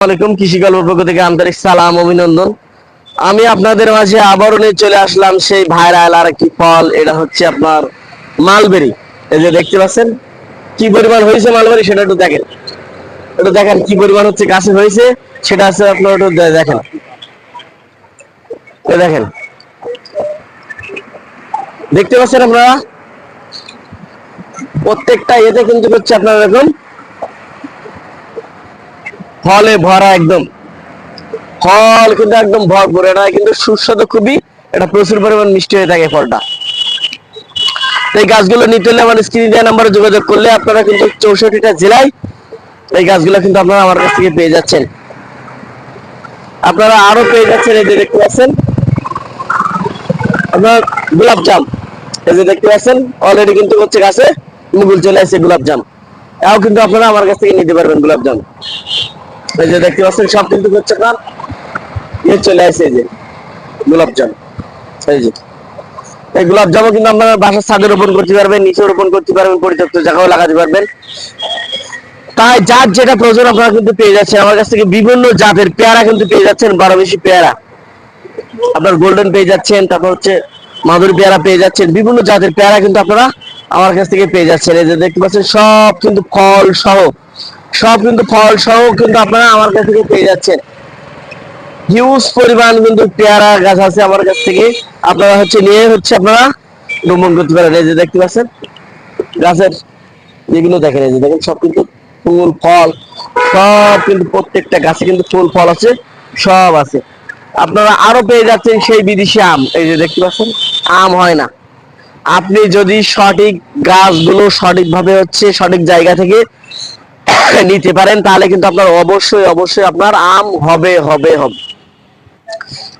আলাইকুম পক্ষ থেকে আন্তরিক সালাম, অভিনন্দন। আমি আপনাদের মাঝে চলে আসলাম সেই ভাইরাল আর একটি ফল, এটা হচ্ছে আপনার মালবেরি। এই যে দেখতে পাচ্ছেন, কি পরিমাণ হয়েছে মালবেরি সেটা একটু দেখেন। একটু দেখেন কি পরিমাণ হচ্ছে, গাছে হয়েছে, সেটা আছে আপনার একটু দেখেন। দেখেন। দেখতে পাচ্ছেন আপনারা? প্রত্যেকটা এতে কিন্তু হচ্ছে আপনার এরকম ফলে ভরা একদম ফল কিন্তু একদম ভরপুর, এটা কিন্তু সুস্বাদু খুবই, এটা প্রচুর পরিমাণ মিষ্টি হয়ে থাকে ফলটা। এই গাছগুলো নিতে হলে আমার স্ক্রিন দেওয়া নাম্বারে যোগাযোগ করলে আপনারা কিন্তু চৌষট্টিটা জেলায় এই গাছগুলো কিন্তু আপনারা আমার কাছ থেকে পেয়ে যাচ্ছেন। আপনারা আরও পেয়ে যাচ্ছেন, এই যে দেখতে পাচ্ছেন। আপনার গোলাপ জাম এই যে দেখতে পাচ্ছেন অলরেডি কিন্তু হচ্ছে গাছে মুগুল চলে আসছে গোলাপ জাম এও কিন্তু আপনারা আমার কাছ থেকে নিতে পারবেন গোলাপ জাম এই যে দেখতে পাচ্ছেন, সব কিন্তু হচ্ছে ইয়ে চলে আসে এই যে গোলাপ জাম এই যে। এই গোলাপ জামও কিন্তু আপনারা বাসার ছাদে রোপণ করতে পারবেন, নিচে রোপণ করতে পারবেন, পরিত্যক্ত জায়গাও লাগাতে পারবেন। তাই যার যেটা প্রয়োজন আপনারা কিন্তু পেয়ে যাচ্ছেন। আমার কাছ থেকে বিভিন্ন জাতের পেয়ারা কিন্তু পেয়ে যাচ্ছেন, বারো বেশি পেয়ারা। আপনার গোল্ডেন পেয়ে যাচ্ছেন, তারপর হচ্ছে মাধুরী পেয়ারা পেয়ে যাচ্ছেন, বিভিন্ন জাতের পেয়ারা কিন্তু আপনারা আমার কাছ থেকে পেয়ে যাচ্ছেন। এই যে দেখতে পাচ্ছেন, সব কিন্তু ফল সহ সব কিন্তু ফল সহ কিন্তু আপনারা আমার কাছ থেকে পেয়ে যাচ্ছেন। হিউজ পরিমাণ কিন্তু পেয়ারা গাছ আছে আমার কাছ থেকে। আপনারা হচ্ছে নিয়ে হচ্ছে আপনারা ভ্রমণ করতে পারেন। এই যে দেখতে পাচ্ছেন, গাছের যেগুলো দেখেন, এই যে দেখেন, সব কিন্তু ফুল, ফল, সব কিন্তু প্রত্যেকটা গাছে কিন্তু ফুল, ফল আছে, সব আছে। আপনারা আরও পেয়ে যাচ্ছেন সেই বিদেশি আম। এই যে দেখতে পাচ্ছেন, আম হয় না। আপনি যদি সঠিক গাছগুলো সঠিকভাবে হচ্ছে সঠিক জায়গা থেকে নিতে পারেন, তাহলে কিন্তু আপনার অবশ্যই অবশ্যই আপনার আম হবে হবে হবে।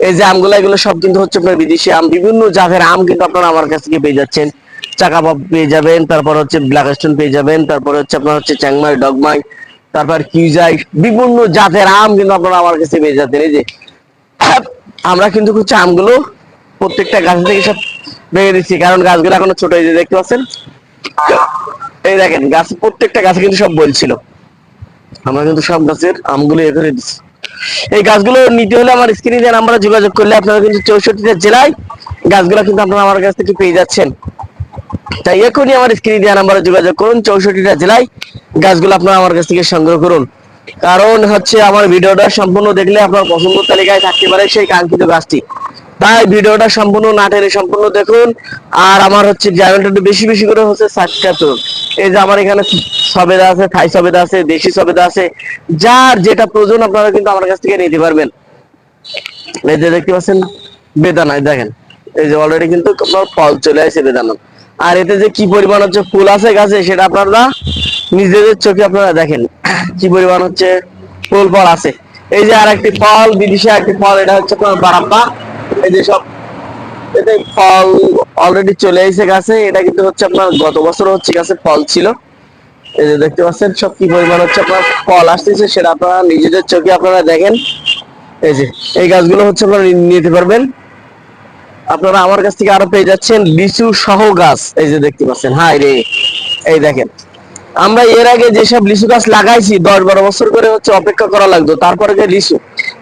এই যে আমগুলো, এগুলো সব কিন্তু হচ্ছে আপনার বিদেশি আম। বিভিন্ন জাতের আম কিন্তু আপনারা আমার কাছ থেকে পেয়ে যাচ্ছেন। চাকাবাব পেয়ে যাবেন, তারপর হচ্ছে ব্ল্যাক স্টোন পেয়ে যাবেন, তারপর হচ্ছে আপনার হচ্ছে চ্যাংমাই ডগমাই তারপর কিউজাই বিভিন্ন জাতের আম কিন্তু আপনারা আমার কাছে পেয়ে যাচ্ছেন। এই যে, আমরা কিন্তু হচ্ছে আমগুলো প্রত্যেকটা গাছ থেকে সব ভেঙে দিচ্ছি, কারণ গাছগুলো এখনও ছোট এই যে দেখতে পাচ্ছেন। এই দেখেন, গাছ প্রত্যেকটা গাছে কিন্তু সব বলছিল আমরা কিন্তু সব গাছের আমগুলো এ করে দিচ্ছি এই গাছগুলো নিতে হলে আমার স্ক্রিনে দেওয়া নাম্বারে যোগাযোগ করলে আপনারা কিন্তু চৌষট্টিটা জেলায় গাছগুলো কিন্তু আপনারা আমার কাছ থেকে পেয়ে যাচ্ছেন। তাই এখনই আমার স্ক্রিনে দেওয়া নাম্বারে যোগাযোগ করুন, চৌষট্টিটা জেলায় গাছগুলো আপনারা আমার কাছ থেকে সংগ্রহ করুন। কারণ হচ্ছে আমার ভিডিওটা সম্পূর্ণ দেখলে আপনার পছন্দ তালিকায় থাকতে পারে সেই কাঙ্ক্ষিত গাছটি। তাই ভিডিওটা সম্পূর্ণ না টেনে সম্পূর্ণ দেখুন। আর আমার হচ্ছে চ্যানেলটা একটু বেশি বেশি করে হচ্ছে সাবস্ক্রাইব করুন। এই যে আমার এখানে সবেদা আছে, থাই সবেদা আছে, দেশি সবেদা আছে। যার যেটা প্রয়োজন আপনারা কিন্তু আমার কাছ থেকে নিতে পারবেন। এই যে দেখতে পাচ্ছেন বেদানা, এই দেখেন। এই যে অলরেডি কিন্তু আপনার ফল চলে আসে বেদানা। আর এতে যে কি পরিমাণ হচ্ছে ফুল আছে গাছে, সেটা আপনারা নিজেদের চোখে আপনারা দেখেন। কি পরিমাণ হচ্ছে ফুল ফল আছে। এই যে আর একটি ফল, বিদেশে একটি ফল, এটা হচ্ছে আপনার বারাপ্পা এই যে সব এতে ফল অলরেডি চলে এসে এটা কিন্তু হচ্ছে আপনার গত বছর হচ্ছে ফল ছিল। এই যে দেখতে পাচ্ছেন, সব কি পরিমাণ হচ্ছে আপনার ফল আসতেছে সেটা আপনারা নিজেদের চোখে আপনারা দেখেন। এই যে, এই গাছগুলো হচ্ছে আপনারা নিতে পারবেন। আপনারা আমার কাছ থেকে আরও পেয়ে যাচ্ছেন লিচু সহ গাছ। এই যে দেখতে পাচ্ছেন হাই রে। এই দেখেন আমরা এর আগে যেসব লিচু গাছ লাগাইছি, দশ বারো বছর করে হচ্ছে অপেক্ষা করা লাগতো, তারপরে যে লিচু,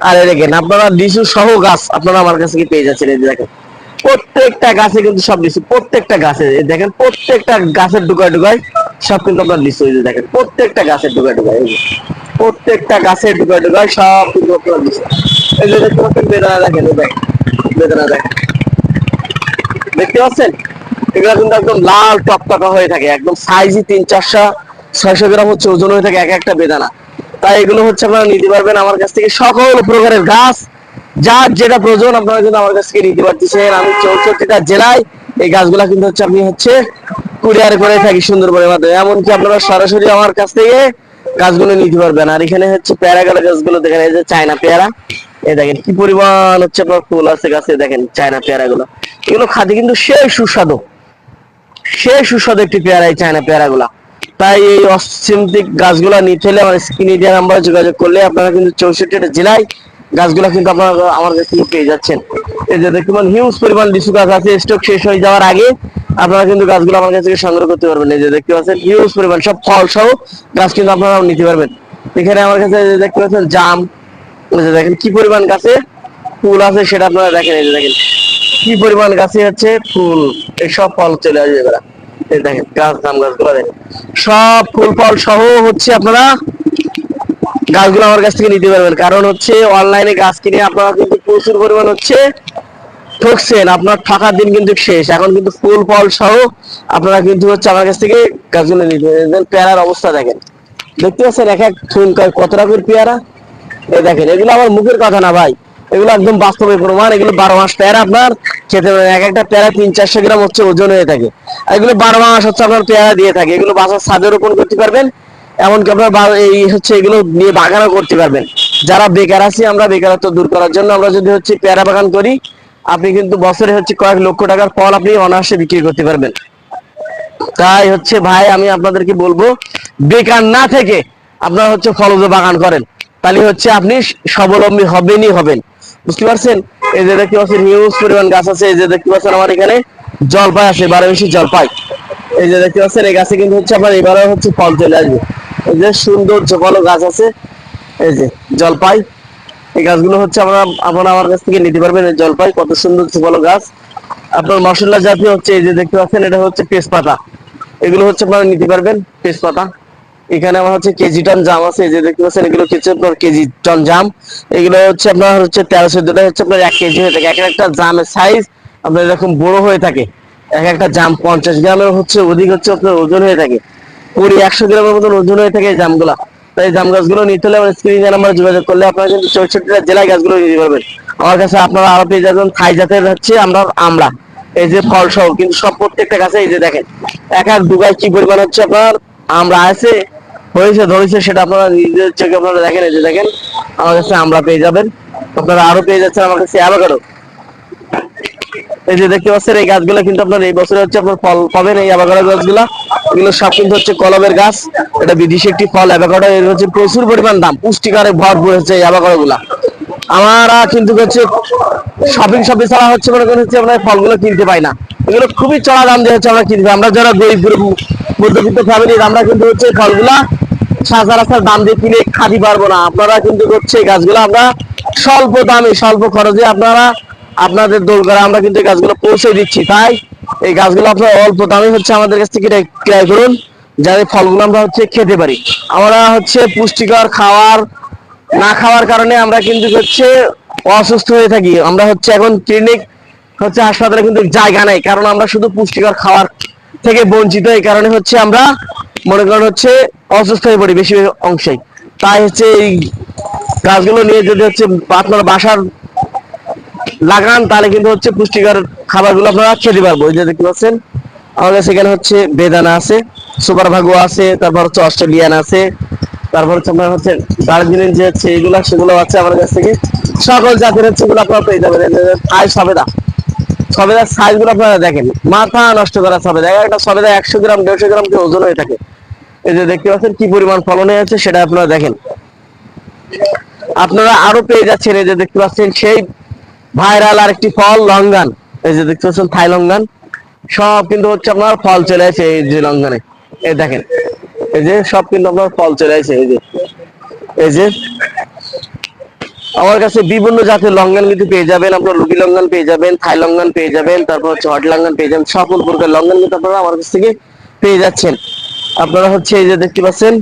আর দেখেন, আপনারা লিচু সহ গাছ আপনারা আমার কাছে থেকে পেয়ে যাচ্ছেন? এই দেখেন, প্রত্যেকটা গাছে কিন্তু সব লিচু, প্রত্যেকটা গাছে দেখেন, প্রত্যেকটা গাছের ডুকায় ডুকায় সব কিন্তু আপনার লিচু, এই দেখেন, প্রত্যেকটা গাছের ডুকায় ডুকায় প্রত্যেকটা গাছের ডুকায় ডুকায় সব কিন্তু আপনার লিচু। এই যে দেখতে পাচ্ছেন, বেদনা দেখেন বেদনা দেখেন। দেখতে পাচ্ছেন? এগুলো কিন্তু একদম লাল টকটকা হয়ে থাকে, একদম সাইজই তিন চারশো, ছয়শো গ্রাম হচ্ছে, ওজন হয়ে থাকে এক একটা বেদানা। তাই এগুলো হচ্ছে আপনারা নিতে পারবেন আমার কাছ থেকে সকল প্রকারের গাছ। যার যেটা প্রয়োজন আপনারা কিন্তু আমার কাছ থেকে নিতে পারতেছেন। আমি চৌষট্টিটা জেলায় এই গাছগুলা কিন্তু হচ্ছে হচ্ছে কুরিয়ার করে থাকি সুন্দরবনের মাধ্যমে এমনকি আপনারা সরাসরি আমার কাছ থেকে গাছগুলো নিতে পারবেন। আর এখানে হচ্ছে পেয়ারা গেলে গাছগুলো দেখেন, এই যে চায়না পেয়ারা। এই দেখেন কি পরিমাণ হচ্ছে আপনার ফুল আছে গাছে, দেখেন চায়না পেয়ারা গুলো এগুলো খাতে কিন্তু সেই সুস্বাদু। সেই সুস্বাদু একটি পেয়ারা এই চায়না পেয়ারা গুলা তাই এই অসিমতিক গাছগুলা নিতে হলে আমার স্ক্রিন ইন্ডিয়া নাম্বারে যোগাযোগ করলে আপনারা কিন্তু চৌষট্টিটা জেলায় গাছগুলা কিন্তু আপনারা আমার কাছ থেকে পেয়ে যাচ্ছেন। এই যে দেখুন হিউজ পরিমাণ লিচু গাছ আছে স্টক শেষ হয়ে যাওয়ার আগে আপনারা কিন্তু গাছগুলো আমার কাছ থেকে সংগ্রহ করতে পারবেন। এই যে দেখতে পাচ্ছেন হিউজ পরিমাণ সব ফল সহ গাছ কিন্তু আপনারা নিতে পারবেন। এখানে আমার কাছে দেখতে পাচ্ছেন, জাম। দেখেন, কি পরিমাণ গাছে ফুল আছে সেটা আপনারা দেখেন, এই যে দেখেন। কি পরিমাণ গাছে হচ্ছে ফুল। এই সব ফল চলে আসবে এবার। দেখেন, গাছ জাম গাছগুলো দেখেন। সব ফুল, ফল সহ হচ্ছে আপনারা গাছগুলো আমার কাছ থেকে নিতে পারবেন। কারণ হচ্ছে অনলাইনে গাছ কিনে আপনারা কিন্তু প্রচুর পরিমাণ হচ্ছে ঠকছেন। আপনার টাকার দিন কিন্তু শেষ। এখন কিন্তু ফুল, ফল সহ আপনারা কিন্তু হচ্ছে আমার কাছ থেকে গাছগুলো নিতে পারবেন। পেয়ারার অবস্থা দেখেন। দেখতে পাচ্ছেন, এক এক ফুল কত রকমের পেয়ারা? এই দেখেন, এগুলো আমার মুখের কথা না ভাই। এগুলো একদম বাস্তবে প্রমাণ, এগুলো বারো মাস পেয়ারা আপনার, খেতে পারেন এক একটা পেয়ারা তিন চারশো গ্রাম হচ্ছে ওজন হয়ে থাকে। এগুলো বারো মাস হচ্ছে আপনার পেয়ারা দিয়ে থাকে। এগুলো বাসার ছাদে রোপণ করতে পারবেন, এমনকি আপনার এই হচ্ছে এগুলো নিয়ে বাগানও করতে পারবেন। যারা বেকার আছি, আমরা বেকারত্ব দূর করার জন্য আমরা যদি হচ্ছে পেয়ারা বাগান করি, আপনি কিন্তু বছরে হচ্ছে কয়েক লক্ষ টাকার ফল আপনি অনায়াসে বিক্রি করতে পারবেন। তাই হচ্ছে ভাই, আমি আপনাদেরকে বলব, বেকার না থেকে আপনারা হচ্ছে ফলজ বাগান করেন। তাহলে হচ্ছে আপনি স্বাবলম্বী হবেনই হবেন। বুঝতে পারছেন? এই যে দেখতে পাচ্ছেন নিউজ পরিমাণ গাছ আছে। এই যে দেখতে পাচ্ছেন আমার এখানে জলপাই আছে বারো বেশি জলপাই। এই যে দেখতে পাচ্ছেন, এই গাছে কিন্তু হচ্ছে আপনার এবারে হচ্ছে ফল চলে আসবে। এই যে সুন্দর ঝোপালো গাছ আছে। এই যে জলপাই। এই গাছগুলো হচ্ছে আমরা আপনারা আমার কাছ থেকে নিতে পারবেন এই জলপাই। কত সুন্দর ঝোপালো গাছ। আপনার মশলা জাতীয় হচ্ছে, এই যে দেখতে পাচ্ছেন, এটা হচ্ছে তেজপাতা। এগুলো হচ্ছে আপনারা নিতে পারবেন, তেজপাতা। এখানে আমার হচ্ছে কেজি টন জাম আছে, এই যে দেখতে পাচ্ছেন, এগুলো হচ্ছে আপনার কেজি টন জাম। এগুলো হচ্ছে আপনার হচ্ছে তেরো চোদ্দটা হচ্ছে আপনার এক কেজি হয়ে থাকে। এক একটা জামের সাইজ আপনার এরকম বড় হয়ে থাকে। এক একটা জাম পঞ্চাশ গ্রামের হচ্ছে, অধিক হচ্ছে আপনার ওজন হয়ে থাকে। কুড়ি, একশো গ্রামের মতন ওজন হয়ে থাকে এই জামগুলা। তাই জাম গাছগুলো নিতে হলে আমার স্ক্রিনে নাম্বার যোগাযোগ করলে আপনারা কিন্তু চৌষট্টিটা জেলায় গাছগুলো নিতে পারবেন। আমার কাছে আপনারা আরও পেয়ে যাবেন থাই জাতের হচ্ছে আমরা আমরা এই যে ফল সহ কিন্তু সব প্রত্যেকটা গাছে এই যে দেখেন, এক এক দুগায় কি পরিমাণ হচ্ছে আপনার আমরা আছে? হয়েছে, ধরেছে, সেটা আপনারা নিজের চোখে আপনারা দেখেন, এই যে দেখেন, আমার কাছে আমরা পেয়ে যাবেন। আপনারা আরও পেয়ে যাচ্ছেন আমার কাছে অ্যাভোকাডো এই যে দেখতে পাচ্ছেন, এই গাছগুলো কিন্তু আপনার এই বছরে হচ্ছে আপনার ফল পাবেন, এই অ্যাভোকাডো গাছগুলা। এগুলো সব কিন্তু হচ্ছে কলমের গাছ। এটা বিদেশি একটি ফল অ্যাভোকাডো এর হচ্ছে প্রচুর পরিমাণ দাম। পুষ্টিকারে ভরপুর হচ্ছে এই অ্যাভোকাডো গুলা। আমরা কিন্তু হচ্ছে শপিং শপে ছাড়া হচ্ছে মনে করেন হচ্ছে আমরা ফলগুলো কিনতে পাই না। এগুলো খুবই চড়া দাম দিয়ে হচ্ছে আমরা কিনতে। আমরা যারা গরিব গরিব মধ্যবিত্ত ফ্যামিলির আমরা কিন্তু হচ্ছে এই সচরাচর দাম দিয়ে কিনে খাতে পারব না। আপনারা কিন্তু হচ্ছে গাছগুলো আমরা স্বল্প দামে, স্বল্প খরচে আপনারা আপনাদের আমরা কিন্তু গাছগুলো পৌঁছে দিচ্ছি। তাই এই গাছগুলো আপনারা অল্প দামে হচ্ছে আমাদের কাছ থেকে ক্রয় করুন, যাতে ফলগুলো আমরা হচ্ছে খেতে পারি। আমরা হচ্ছে পুষ্টিকর খাওয়ার, না খাওয়ার কারণে আমরা কিন্তু হচ্ছে অসুস্থ হয়ে থাকি। আমরা হচ্ছে এখন ক্লিনিক হচ্ছে হাসপাতালে কিন্তু জায়গা নাই, কারণ আমরা শুধু পুষ্টিকর খাওয়ার থেকে বঞ্চিত। এই কারণে হচ্ছে আমরা মনে করেন হচ্ছে অসুস্থ হয়ে পড়ি বেশি অংশেই। তাই হচ্ছে এই গাছগুলো নিয়ে যদি হচ্ছে আপনার বাসার লাগান, তাহলে কিন্তু হচ্ছে পুষ্টিকর খাবারগুলো আপনারা খেতে পারব। যে দেখতে পাচ্ছেন, আমাদের সেখানে হচ্ছে বেদানা আছে, সুপার ভাগো আছে, তারপর হচ্ছে অস্ট্রেলিয়ান আছে, তারপর হচ্ছে আপনার হচ্ছে দার্জিলিং যে হচ্ছে এগুলা, সেগুলো আছে আমার কাছ থেকে। সকল জাতের হচ্ছে এগুলো আপনারা পেয়ে যাবেন। থাই সবেদা। সবেদার সাইজগুলো আপনারা দেখেন। মাথা নষ্ট করা সবেদা। এক একটা সবেদা একশো গ্রাম, দেড়শো গ্রাম ওজন হয়ে থাকে। এই যে দেখতে পাচ্ছেন কি পরিমাণ ফলন হয়েছে সেটা আপনারা দেখেন। আপনারা আরও পেয়ে যাচ্ছেন এই যে দেখতে পাচ্ছেন সেই ভাইরাল আর একটি ফল, লঙ্গান। এই যে দেখতে পাচ্ছেন থাই লঙ্গান। সব কিন্তু হচ্ছে আপনার ফল চলে আসে এই যে লঙ্গানে। এই দেখেন, এই যে সব কিন্তু আপনার ফল চলে আসে, এই যে। এই যে আমার কাছে বিভিন্ন জাতের লঙ্গান কিন্তু পেয়ে যাবেন, আপনার লুকি লঙ্গান পেয়ে যাবেন, থাই লঙ্গান পেয়ে যাবেন, তারপর হচ্ছে হট লঙ্গান পেয়ে যাবেন, সকল প্রকার লঙ্গান কিন্তু আপনারা আমার কাছ থেকে পেয়ে যাচ্ছেন। আপনারা হচ্ছে এই যে দেখতে পাচ্ছেন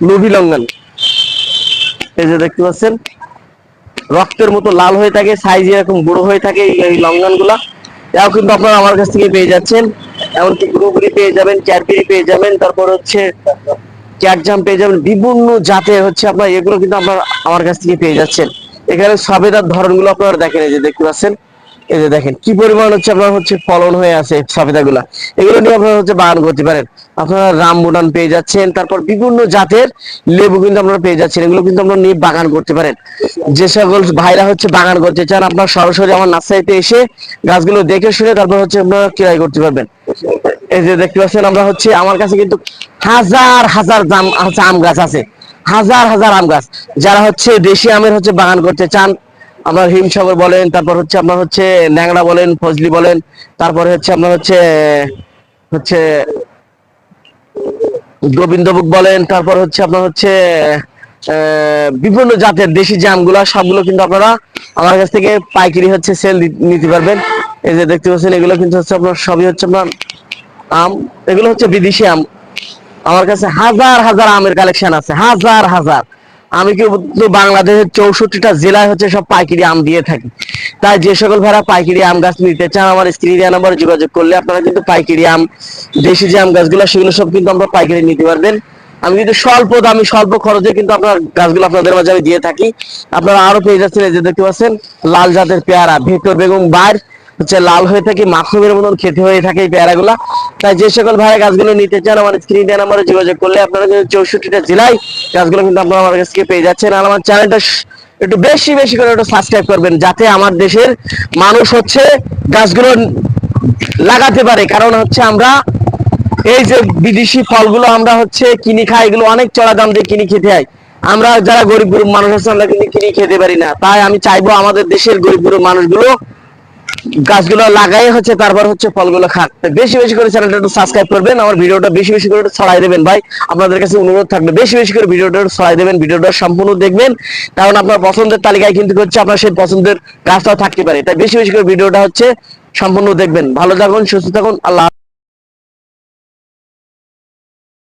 লুবি লঙ্গান এই যে দেখতে পাচ্ছেন, রক্তের মতো লাল হয়ে থাকে সাইজ এরকম বড় হয়ে থাকে এই- লঙ্ঘনগুলা এও কিন্তু আপনারা আমার কাছ থেকে পেয়ে যাচ্ছেন। এমনকি গুরুগুরি পেয়ে যাবেন ক্যাডবেরি পেয়ে যাবেন, তারপর হচ্ছে ক্যাটজাম পেয়ে যাবেন, বিভিন্ন জাতের হচ্ছে আপনার এগুলো কিন্তু আপনার আমার কাছ থেকে পেয়ে যাচ্ছেন। এখানে সবেদার ধরনগুলো আপনারা দেখেন, এই যে দেখতে পাচ্ছেন। এই যে দেখেন, কি পরিমাণ হচ্ছে আপনার হচ্ছে ফলন হয়ে আছে সবেদা গুলা এগুলো নিয়ে আপনারা হচ্ছে বাগান করতে পারেন। আপনারা রামবুটান পেয়ে যাচ্ছেন, তারপর বিভিন্ন জাতের লেবু কিন্তু আপনারা পেয়ে যাচ্ছেন, এগুলো কিন্তু আপনারা নিয়ে বাগান করতে পারেন। যে সকল ভাইরা হচ্ছে বাগান করতে চান, আপনার সরাসরি আমার নার্সারিতে এসে গাছগুলো দেখে শুনে তারপর হচ্ছে আপনারা ক্রয় করতে পারবেন। এই যে দেখতে পাচ্ছেন, আমরা হচ্ছে, আমার কাছে কিন্তু হাজার হাজার জাম আম গাছ আছে। হাজার হাজার আম গাছ। যারা হচ্ছে দেশি আমের হচ্ছে বাগান করতে চান আপনার হিমসাগর বলেন, তারপর হচ্ছে আপনার হচ্ছে ন্যাংরা বলেন, ফজলি বলেন, তারপরে হচ্ছে আপনার হচ্ছে হচ্ছে গোবিন্দভোগ বলেন, তারপর হচ্ছে আপনার হচ্ছে বিভিন্ন জাতের দেশি জামগুলা, সবগুলো কিন্তু আপনারা আমার কাছ থেকে পাইকারি হচ্ছে সেল নিতে পারবেন। এই যে দেখতে পাচ্ছেন, এগুলো কিন্তু হচ্ছে আপনার, সবই হচ্ছে আপনার আম, এগুলো হচ্ছে বিদেশি আম। আমার কাছে হাজার হাজার আমের কালেকশন আছে, হাজার হাজার। আমি কিন্তু বাংলাদেশের চৌষট্টিটা জেলায় হচ্ছে সব পাইকারি আম দিয়ে থাকি। তাই যে সকল ভাড়া পাইকারি আম গাছ নিতে চান, আমার স্ক্রিন দেওয়া নাম্বারে যোগাযোগ করলে আপনারা কিন্তু পাইকারি আম, দেশি যে আম গাছগুলো, সেগুলো সব কিন্তু আমরা পাইকারি নিতে পারবেন। আমি কিন্তু স্বল্প দামি, স্বল্প খরচে কিন্তু আপনার গাছগুলো আপনাদের মাঝে আমি দিয়ে থাকি। আপনারা আরও পেয়ে যাচ্ছেন, এই যে দেখতে পাচ্ছেন, লাল জাতের পেয়ারা ভেতর বেগুন বাইর। হচ্ছে লাল হয়ে থাকে মাখরুমের মতন খেতে হয়ে থাকে এই পেয়ারাগুলা। তাই যে সকল ভাই গাছগুলো নিতে চান আমার স্ক্রিন নাম্বারে যোগাযোগ করলে আপনারা কিন্তু চৌষট্টিটা জেলায় গাছগুলো কিন্তু আপনারা আমার কাছ থেকে পেয়ে যাচ্ছেন। আর আমার চ্যানেলটা একটু বেশি বেশি করে একটু সাবস্ক্রাইব করবেন, যাতে আমার দেশের মানুষ হচ্ছে গাছগুলো লাগাতে পারে। কারণ হচ্ছে আমরা এই যে বিদেশি ফলগুলো আমরা হচ্ছে কিনে খাই, এগুলো অনেক চড়া দাম দিয়ে কিনে খেতে হয়। আমরা যারা গরিব গরিব মানুষ আছে, আমরা কিন্তু কিনে খেতে পারি না। তাই আমি চাইব আমাদের দেশের গরিব গরিব মানুষগুলো গাছগুলো লাগাই হচ্ছে, তারপর হচ্ছে ফলগুলো খান। বেশি বেশি করে চ্যানেলটা একটু সাবস্ক্রাইব করবেন, আমার ভিডিওটা বেশি বেশি করে ছড়াই দেবেন ভাই। আপনাদের কাছে অনুরোধ থাকবে, বেশি বেশি করে ভিডিওটা ছড়াই দেবেন, ভিডিওটা সম্পূর্ণ দেখবেন। কারণ আপনার পছন্দের তালিকায় কিন্তু হচ্ছে আপনার সেই পছন্দের গাছটাও থাকতে পারে। তাই বেশি বেশি করে ভিডিওটা হচ্ছে সম্পূর্ণ দেখবেন। ভালো থাকুন, সুস্থ থাকুন, আল্লাহ।